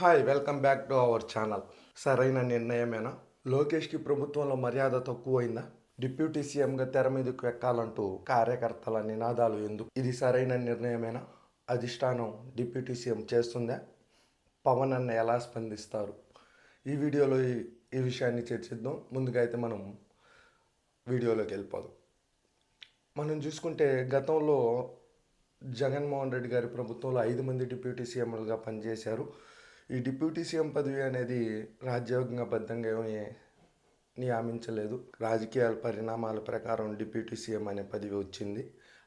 Hi welcome back to our channel సరైన నిర్ణయమేనా? లోకేష్కి ప్రభుత్వంలో మర్యాద తక్కువైందా? డిప్యూటీ సీఎంగా తెర మీదకు ఎక్కాలంటూ కార్యకర్తల నినాదాలు ఎందుకు? ఇది సరైన నిర్ణయమేనా? అధిష్టానం డిప్యూటీ సీఎం చేస్తుందా? పవన్ అన్న ఎలా స్పందిస్తారు? ఈ వీడియోలో ఈ ఈ విషయాన్ని చర్చిద్దాం. ముందుగా అయితే మనం వీడియోలోకి వెళ్ళిపోదాం. మనం చూసుకుంటే గతంలో జగన్మోహన్ రెడ్డి గారి ప్రభుత్వంలో ఐదు మంది డిప్యూటీ సీఎంలుగా పనిచేశారు. ఈ డిప్యూటీ సీఎం పదవి అనేది రాజ్యాంగబద్ధంగా ఏమీ నియామించలేదు. రాజకీయాల పరిణామాల ప్రకారం డిప్యూటీ సీఎం అనే పదవి వచ్చింది.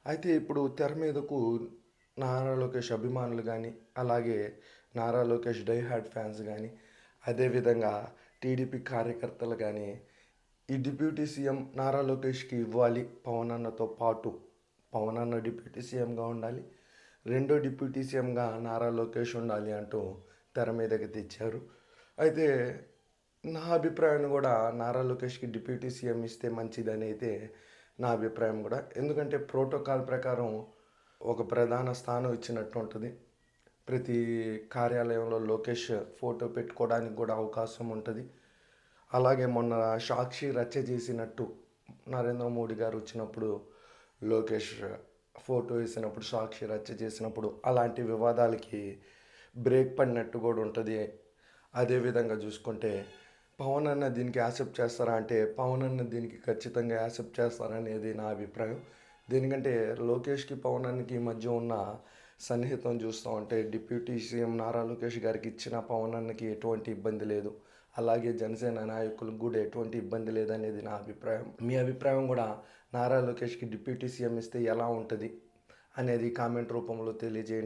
అయితే ఇప్పుడు తెర మీదకు నారా లోకేష్ అభిమానులు కానీ అలాగే Nara Lokesh die hard fans కానీ అదేవిధంగా టీడీపీ కార్యకర్తలు కానీ ఈ డిప్యూటీ సీఎం నారా లోకేష్కి ఇవ్వాలి. పవన్ అన్నతో పాటు పవన్ అన్న డిప్యూటీ సీఎంగా ఉండాలి. రెండో డిప్యూటీ సీఎంగా నారా లోకేష్ ఉండాలి అంటూ తెర మీదకి తెచ్చారు. అయితే నా అభిప్రాయం కూడా నారా లోకేష్కి డిప్యూటీ సీఎం ఇస్తే మంచిదని అయితే నా అభిప్రాయం కూడా. ఎందుకంటే ప్రోటోకాల్ ప్రకారం ఒక ప్రధాన స్థానం ఇచ్చినట్టు ఉంటుంది. ప్రతి కార్యాలయంలో లోకేష్ ఫోటో పెట్టుకోవడానికి కూడా అవకాశం ఉంటుంది. అలాగే మొన్న సాక్షి రచ్చ చేసినట్టు నరేంద్ర మోడీ గారు వచ్చినప్పుడు లోకేష్ ఫోటో వేసినప్పుడు సాక్షి రచ్చ చేసినప్పుడు అలాంటి వివాదాలకి బ్రేక్ పడినట్టు కూడా ఉంటుంది. అదేవిధంగా చూసుకుంటే పవన్ అన్న దీనికి యాక్సెప్ట్ చేస్తారా అంటే పవన్ అన్న దీనికి ఖచ్చితంగా యాక్సెప్ట్ చేస్తారనేది నా అభిప్రాయం. దీనికంటే లోకేష్కి పవన్ అన్నకి మధ్య ఉన్న సన్నిహితం చూస్తూ ఉంటే డిప్యూటీ సీఎం నారా లోకేష్ గారికి ఇచ్చిన పవన్ అన్నకి ఎటువంటి ఇబ్బంది లేదు. అలాగే జనసేన నాయకులకు కూడా ఎటువంటి ఇబ్బంది లేదనేది నా అభిప్రాయం. మీ అభిప్రాయం కూడా నారా లోకేష్కి డిప్యూటీ సీఎం ఇస్తే ఎలా ఉంటుంది? అనేది కామెంట్ రూపంలో తెలియజేయండి.